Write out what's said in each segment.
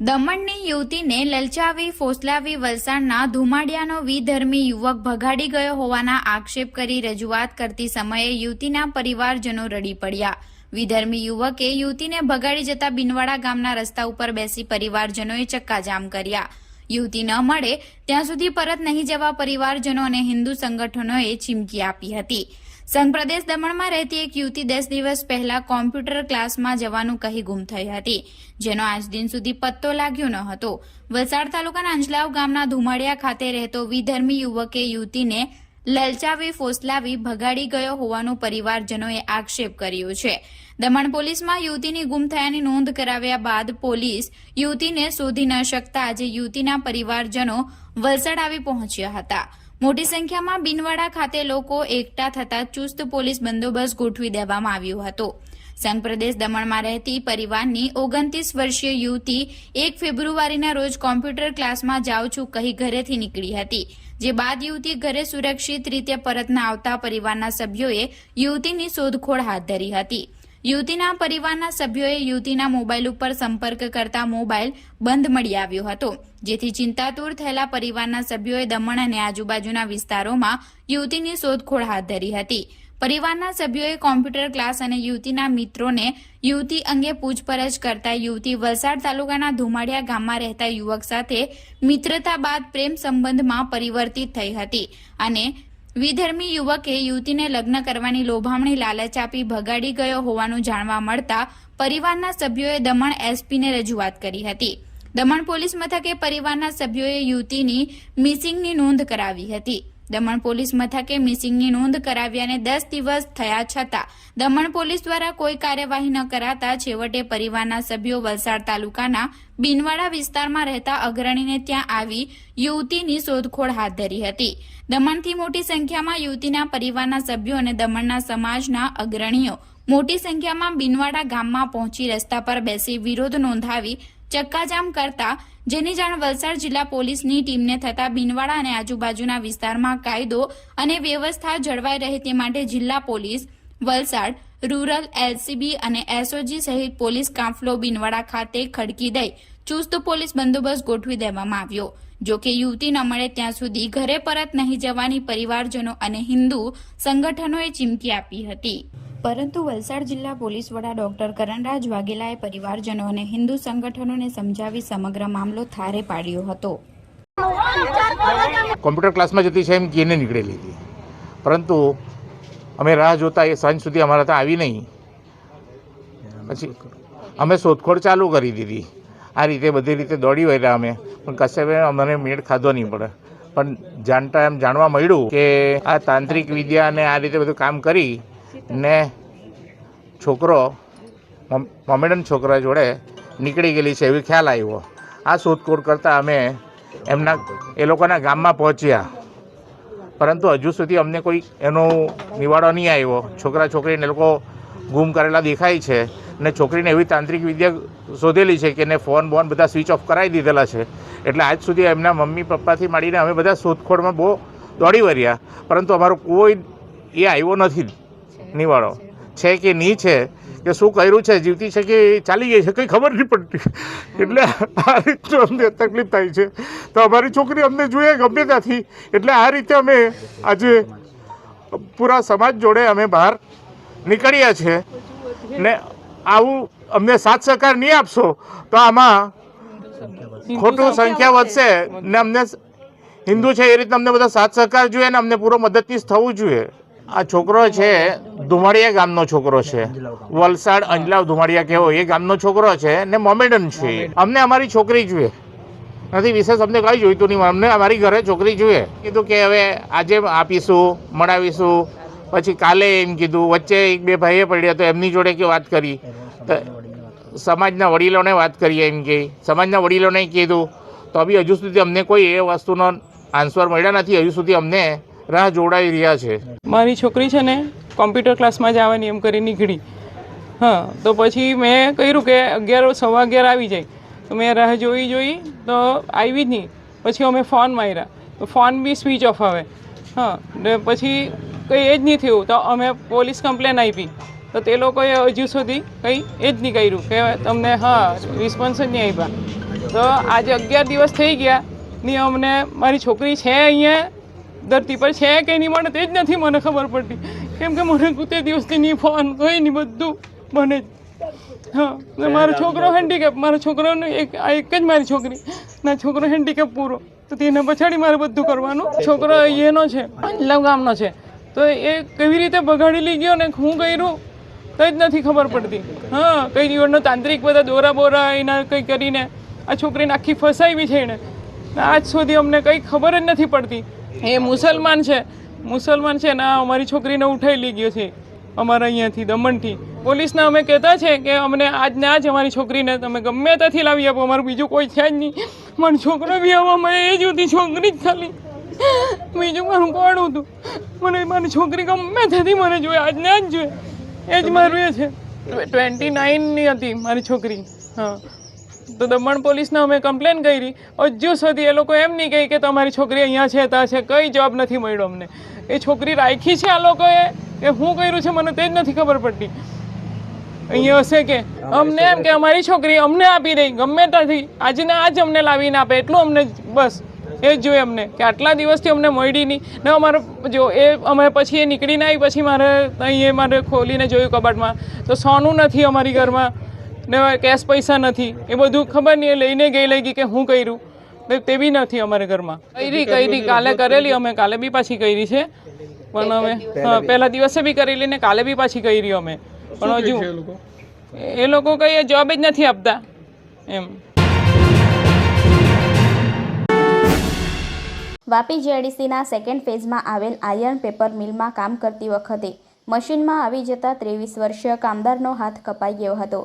દમણની યુવતીને લલચાવી, ફોસલાવી વલસાડના ધુમાડિયાનો વિધર્મી યુવક ભગાડી ગયો હોવાના આક્ષેપ કરી રજૂઆત કરતી સમયે યુવતીના પરિવારજનો રડી પડ્યા. વિધર્મી યુવકે યુવતીને ભગાડી જતા બિનવાડા ગામના રસ્તા ઉપર બેસી પરિવારજનોએ ચક્કાજામ કર્યા. યુવતી ન મળે, ત્યાં સુધી પરત નહીં જવા પરિવારજનો અને હિન્દુ સંગઠનોએ ચીમકી આપી હતી. સંઘ પ્રદેશ દમણમાં રહેતી એક યુવતી દસ દિવસ પહેલા કોમ્પ્યુટર ક્લાસમાં જવાનું કહી ગુમ થઈ હતી, જેનો આજ દિન સુધી પત્તો લાગ્યો ન હતો. વલસાડ તાલુકાના અંજલાવ ગામના ધુમાડિયા ખાતે રહેતો વિધર્મી યુવકે યુવતીને લલચાવી, ફોસલાવી, ભગાડી ગયો હોવાનું પરિવારજનોએ આક્ષેપ કર્યો છે. દમણ પોલીસમાં યુવતીની ગુમ થયાની નોંધ કરાવ્યા બાદ પોલીસ યુવતીને શોધી ન શકતા આજે યુવતીના પરિવારજનો વલસાડ આવી પહોંચ્યા હતા. મોટી સંખ્યામાં બિનવાડા ખાતે લોકો એકઠા થતા ચુસ્ત પોલીસ બંદોબસ્ત ગોઠવી દેવામાં આવ્યો હતો. સંઘ પ્રદેશ દમણમાં રહેતી પરિવારની ઓગણત્રીસ વર્ષીય યુવતી એક ફેબ્રુઆરીના રોજ કોમ્પ્યુટર ક્લાસમાં જાઉં છું કહી ઘરેથી નીકળી હતી. જે બાદ યુવતી ઘરે સુરક્ષિત રીતે પરત ન આવતા પરિવારના સભ્યોએ યુવતીની શોધખોળ હાથ ધરી હતી. યુવતીના પરિવારના સભ્યોએ યુવતીના મોબાઈલ ઉપર સંપર્ક કરતા મોબાઈલ બંધ મળી આવ્યો હતો. જેથી ચિંતાતુર થયેલા પરિવારના સભ્યોએ દમણ અને આજુબાજુના વિસ્તારોમાં યુવતીની શોધખોળ હાથ ધરી હતી. પરિવારના સભ્યોએ કોમ્પ્યુટર ક્લાસ અને યુવતીના મિત્રોને યુવતી અંગે પૂછપરછ કરતા યુવતી વલસાડ તાલુકાના ધુમાડિયા ગામમાં રહેતા યુવક સાથે મિત્રતા બાદ પ્રેમ સંબંધમાં પરિવર્તિત થઈ હતી અને વિધર્મી યુવકે યુવતીને લગ્ન કરવાની લોભામણી લાલચ આપી ભગાડી ગયો હોવાનું જાણવા મળતા પરિવારના સભ્યોએ દમણ એસપીને રજૂઆત કરી હતી. દમણ પોલીસ મથકે પરિવારના સભ્યોએ યુવતીની મિસિંગની નોંધ કરાવી હતી. દમણ પોલીસ મથકે મિસિંગની નોંધ કરાવ્યાને દસ દિવસ થયા છતાં, દમણ પોલીસ દ્વારા કોઈ કાર્યવાહી ન કરાતા છેવટે પરિવારના સભ્યો વલસાડ તાલુકાના બિનવાડા વિસ્તારમાં રહેતા અગ્રણીને ત્યાં આવી યુવતીની શોધખોળ હાથ ધરી હતી. દમણથી મોટી સંખ્યામાં યુવતીના પરિવારના સભ્યો અને દમણના સમાજના અગ્રણીઓ મોટી સંખ્યામાં બિનવાડા ગામમાં પહોંચી રસ્તા પર બેસી વિરોધ નોંધાવી ચક્કાજામ કરતા જેની જાણ વલસાડ જિલ્લા પોલીસની ટીમને થતા બિનવાડા અને આજુબાજુના વિસ્તારમાં કાયદો અને વ્યવસ્થા જળવાઈ રહે તે માટે જિલ્લા પોલીસ, વલસાડ, રૂરલ, એલસીબી અને એસઓજી સહિત પોલીસ કાફલો બિનવાડા ખાતે ખડકી દઈ ચુસ્ત પોલીસ બંદોબસ્ત ગોઠવી દેવામાં આવ્યો. જો કે યુવતી ન મળે ત્યાં સુધી ઘરે પરત નહીં જવાની પરિવારજનો અને હિન્દુ સંગઠનોએ ચીમકી આપી હતી. પરંતુ વલસાડ જિલ્લા પોલીસ વડા ડોક્ટર કરણરાજ વાઘેલાએ પરિવારજનો અને હિન્દુ સંગઠનોને સમજાવી સમગ્ર મામલો થારે પાડ્યો હતો. કોમ્પ્યુટર ક્લાસમાં જતી છે એમ કહીને નીકળેલી હતી. પરંતુ અમે રાહ જોતા એ સાંજ સુધી અમારા ત્યાં આવી નહીં. પછી અમે શોધખોળ ચાલુ કરી દીધી. આ રીતે બધી રીતે દોડી વળ્યા અમે. પણ કશે અમને મેળ ખાધો નહીં પડે. પણ જાણતા એમ જાણવા મળ્યું કે આ તાંત્રિક વિદ્યા અને આ રીતે બધું કામ કરી ને છોકરો મોમેડન છોકરા જોડે નીકળી ગયેલી છે એવી ખ્યાલ આવ્યો. આ શોધખોળ કરતાં અમે એમના, એ લોકોના ગામમાં પહોંચ્યા. પરંતુ હજુ સુધી અમને કોઈ એનો નિવાડો નહીં આવ્યો. છોકરા, છોકરીને લોકો ગુમ કરેલા દેખાય છે ને છોકરીને એવી તાંત્રિક વિદ્યા શોધેલી છે કે એને ફોન, બોન બધા સ્વિચ ઓફ કરાવી દીધેલા છે. એટલે આજ સુધી એમના મમ્મી, પપ્પાથી માંડીને અમે બધા શોધખોળમાં બહુ દોડી વર્યા. પરંતુ અમારો કોઈ એ આવ્યો નથી. નિવાડો છે કે નહીં છે? કે શું કર્યું છે? જીવતી છે કે ચાલી ગઈ છે? કંઈ ખબર નહીં પડતી. એટલે આ રીતનું અમને તકલીફ થાય છે. તો અમારી છોકરી અમને જોઈએ ગમે ત્યાંથી. એટલે આ રીતે અમે આજે પૂરા સમાજ જોડે અમે બહાર નીકળ્યા છે. ને આવું અમને સાથ સહકાર નહીં આપશો, તો આમાં ખોટું સંખ્યા વધશે ને અમને હિન્દુ છે એ રીતે અમને બધા સાથ સહકાર જોઈએ ને અમને પૂરો મદદનીશ થવું જોઈએ. આ છોકરો છે ધુમાડિયા ગામનો છોકરો છે. વલસાડ અંજલાવ ધુમાડિયા કેવો, એ ગામનો છોકરો છે ને મોમેડન છે. અમને અમારી છોકરી જોઈએ નથી, વિશેષ અમને કંઈ જોઈતું નહીં, અમને અમારી ઘરે છોકરી જોઈએ કીધું કે હવે આજે આપીશું મળાવીશું પછી કાલે એમ કીધું, વચ્ચે એક બે ભાઈએ પડ્યા તો એમની જોડે કે વાત કરી? સમાજના વડીલોને વાત કરીએ એમ કે. સમાજના વડીલોને કીધું, તો બી હજુ સુધી અમને કોઈ એ વસ્તુનો આન્સર મળ્યા નથી. હજુ સુધી અમને રાહ જોડાઈ રહ્યા છે. મારી છોકરી છે ને કોમ્પ્યુટર ક્લાસમાં જવાની એમ કરી નીકળી. હા, તો પછી મેં કર્યું કે અગિયાર સવા અગિયાર આવી જાય. તો મેં રાહ જોઈ જોઈ તો આવી જ નહીં પછી અમે ફોન માર્યા. ફોન બી સ્વિચ ઓફ આવે. હા, ને પછી કંઈ એ જ નહીં થયું. તો અમે પોલીસ કમ્પ્લેન આપી. તો તે લોકોએ હજુ સુધી કંઈ એ જ નહીં કર્યું કે તમને, હા રિસ્પોન્સ જ નહીં આપ્યા તો આજે અગિયાર દિવસ થઈ ગયા ની અમને, મારી છોકરી છે અહીંયા ધરતી પર છે કે નહીં મળે તે જ નથી મને ખબર પડતી. કેમ કે મને તે દિવસથી નહીં ફોન કોઈ નહીં બધું મને જ. હા મારો છોકરો હેન્ડીકેપ મારો છોકરોને એક આ એક જ મારી છોકરી. ના છોકરો હેન્ડીકેપ પૂરો. તો તેને પછાડી મારે બધું કરવાનું. છોકરો એનો છે અંજલાવ ગામનો છે. તો એ કેવી રીતે બગાડી લઈ ગયો ને હું કર્યું? તો જ નથી ખબર પડતી. હા કઈ દિવસનો તાંત્રિક બધા દોરા બોરા એના કંઈ કરીને આ છોકરીને આખી ફસાવી છે એને આજ સુધી અમને કંઈ ખબર જ નથી પડતી. એ મુસલમાન છે. મુસલમાન છે ને અમારી છોકરીને ઉઠાઈ લઈ ગયો છે અમારા અહીંયાથી દમણથી. પોલીસને અમે કહેતા છે કે અમને આજ ને આજ અમારી છોકરીને તમે ગમે ત્યાંથી લાવી આપો અમારું બીજું કોઈ છે જ નહીં. મારો છોકરો બી આવવા મને એ જ હતી છોકરી જ ખાલી. બીજું મારું કોણ હતું? મને મારી છોકરી ગમે ત્યાંથી મને જોઈએ આજ ને આજ જોઈએ એ જ મારું એ છે. ટ્વેન્ટી નાઇનની હતી મારી છોકરી. હા. તો દમણ પોલીસને અમે કમ્પ્લેન કરી. હજુ સુધી એ લોકો એમ નહીં કહી કે તમારી છોકરી અહીંયા છે ત્યાં છે કંઈ જવાબ નથી મળ્યો અમને. એ છોકરી રાખી છે આ લોકોએ? કે શું કર્યું છે મને તે જ નથી ખબર પડતી. અહીંયા હશે કે? અમને એમ કે અમારી છોકરી અમને આપી દઈ ગમે ત્યાંથી. આજને આજ અમને લાવીને આપે એટલું અમને બસ. એ જ જોઈએ અમને કે આટલા દિવસથી અમને મળી નહીં. ને અમારે જો એ અમે પછી એ નીકળીને આવી પછી મારે અહીંયા મારે ખોલીને જોયું કબાટમાં. તો સોનું નથી અમારી ઘરમાં. ને કેશ પૈસા નથી. એ બધું ખબર નહીં એ લઈને ગઈ લઈ ગઈ કે હું કર્યું. તે બી નથી અમારે ઘરમાં. કરી કરી કાલે કરેલી અમે કાલે બી પાછી કરી છે. પણ અમે પહેલા દિવસે બી કરેલી ને કાલે બી પાછી કરી અમે. પણ હજુ એ લોકો? કઈ જવાબ જ નથી આપતા. એમ. વાપી જેડીસીના સેકન્ડ ફેઝમાં આવેલ આયર્ન પેપર મિલમાં કામ કરતી વખતે મશીનમાં આવી જતા ત્રેવીસ વર્ષીય કામદારનો હાથ કપાઈ ગયો હતો.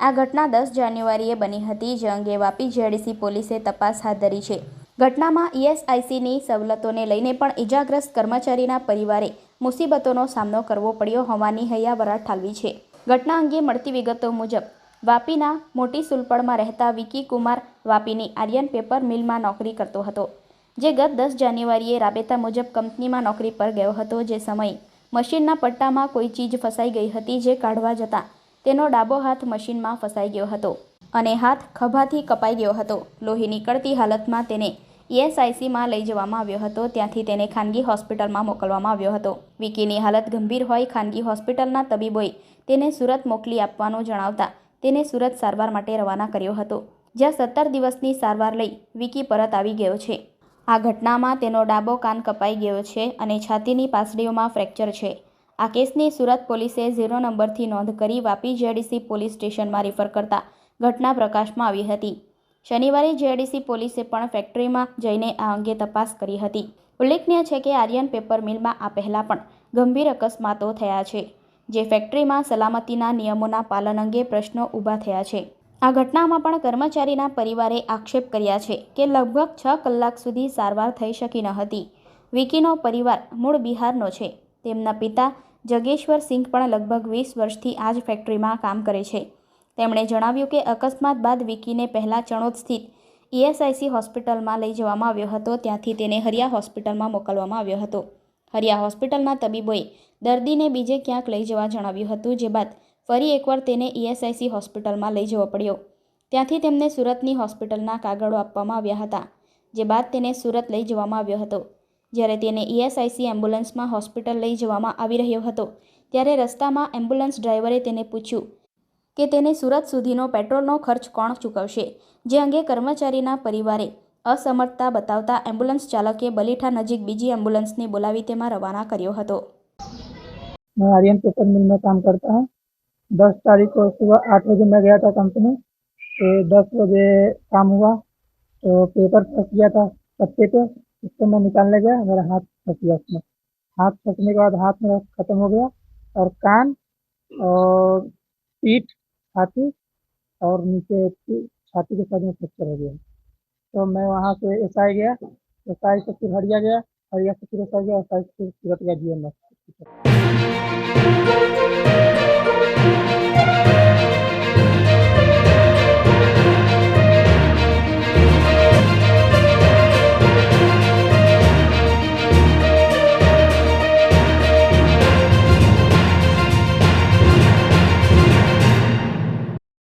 આ ઘટના દસ જાન્યુઆરીએ બની હતી, જે અંગે વાપી જેડીસી પોલીસે તપાસ હાથ ધરી છે. ઘટનામાં ઈએસઆઈસીની સવલતોને લઈને પણ ઇજાગ્રસ્ત કર્મચારીના પરિવારે મુસીબતોનો સામનો કરવો પડ્યો હોવાની હૈયાવરાટ ઠાલવી છે. ઘટના અંગે મળતી વિગતો મુજબ, વાપીના મોટી સુલપડમાં રહેતા વિકી કુમાર વાપીની આર્યન પેપર મિલમાં નોકરી કરતો હતો, જે ગત દસ જાન્યુઆરીએ રાબેતા મુજબ કંપનીમાં નોકરી પર ગયો હતો, જે સમયે મશીનના પટ્ટામાં કોઈ ચીજ ફસાઈ ગઈ હતી, જે કાઢવા જતાં તેનો ડાબો હાથ મશીનમાં ફસાઈ ગયો હતો અને હાથ ખભાથી કપાઈ ગયો હતો. લોહી નીકળતી હાલતમાં તેને ઈએસઆઈસીમાં લઈ જવામાં આવ્યો હતો. ત્યાંથી તેને ખાનગી હોસ્પિટલમાં મોકલવામાં આવ્યો હતો. વિકીની હાલત ગંભીર હોય ખાનગી હોસ્પિટલના તબીબોએ તેને સુરત મોકલી આપવાનું જણાવતા તેને સુરત સારવાર માટે રવાના કર્યો હતો. જ્યાં સત્તર દિવસની સારવાર લઈ વિકી પરત આવી ગયો છે. આ ઘટનામાં તેનો ડાબો કાન કપાઈ ગયો છે અને છાતીની પાસળીઓમાં ફ્રેક્ચર છે. આ કેસની સુરત પોલીસે ઝીરો નંબરથી નોંધ કરી વાપી જેડીસી પોલીસ સ્ટેશનમાં રિફર કરતા ઘટના પ્રકાશમાં આવી હતી. શનિવારે જેડીસી પોલીસે પણ ફેક્ટરીમાં જઈને આ અંગે તપાસ કરી હતી. ઉલ્લેખનીય છે કે આર્યન પેપર મિલમાં આ પહેલાં પણ ગંભીર અકસ્માતો થયા છે, જે ફેક્ટરીમાં સલામતીના નિયમોના પાલન અંગે પ્રશ્નો ઊભા થયા છે. આ ઘટનામાં પણ કર્મચારીના પરિવારે આક્ષેપ કર્યા છે કે લગભગ છ કલાક સુધી સારવાર થઈ શકી ન હતી. વિકીનો પરિવાર મૂળ બિહારનો છે. તેમના પિતા જગેશ્વર સિંઘ પણ લગભગ વીસ વર્ષથી આ જ ફેક્ટરીમાં કામ કરે છે. તેમણે જણાવ્યું કે અકસ્માત બાદ વિકીને પહેલાં ચણોદ સ્થિત ઈએસઆઈસી હોસ્પિટલમાં લઈ જવામાં આવ્યો હતો, ત્યાંથી તેને હરિયા હોસ્પિટલમાં મોકલવામાં આવ્યો હતો. હરિયા હોસ્પિટલના તબીબોએ દર્દીને બીજે ક્યાંક લઈ જવા જણાવ્યું હતું, જે બાદ ફરી એકવાર તેને ઈએસઆઈસી હોસ્પિટલમાં લઈ જવો પડ્યો. ત્યાંથી તેમને સુરતની હોસ્પિટલના કાગળો આપવામાં આવ્યા હતા, જે બાદ તેને સુરત લઈ જવામાં આવ્યો હતો. જ્યારે તેને ઈએસઆઈસી એમ્બ્યુલન્સમાં હોસ્પિટલ લઈ જવામાં આવી રહ્યો હતો ત્યારે રસ્તામાં એમ્બ્યુલન્સ ડ્રાઈવરે તેને પૂછ્યું કે તેને સુરત સુધીનો પેટ્રોલનો ખર્ચ કોણ ચૂકવશે જે અંગે કર્મચારીના પરિવારે અસમર્થતા બતાવતા એમ્બ્યુલન્સ ચાલકે બલીઠા નજીક બીજી એમ્બ્યુલન્સને બોલાવી તેમાં રવાના કર્યો હતો मैं आर्यन पेपर मिल में काम करता हूँ दस तारीख को सुबह आठ बजे मैं गया था कंपनी तो दस बजे काम हुआ तो पेपर फंस गया था पत्ते पे उसको मैं निकालने गया, मेरा हाथ फंस गया उसमें। हाथ फंसने के बाद हाथ मेरा खत्म हो गया और कान और पीठ छाती और नीचे छाती के साथ में फ्रैक्चर हो गया। तो मैं वहाँ से एस आई गया एस आई से फिर हरिया गया हरिया से फिर एस आई गया एस आई से फिर सूरत गया जी एम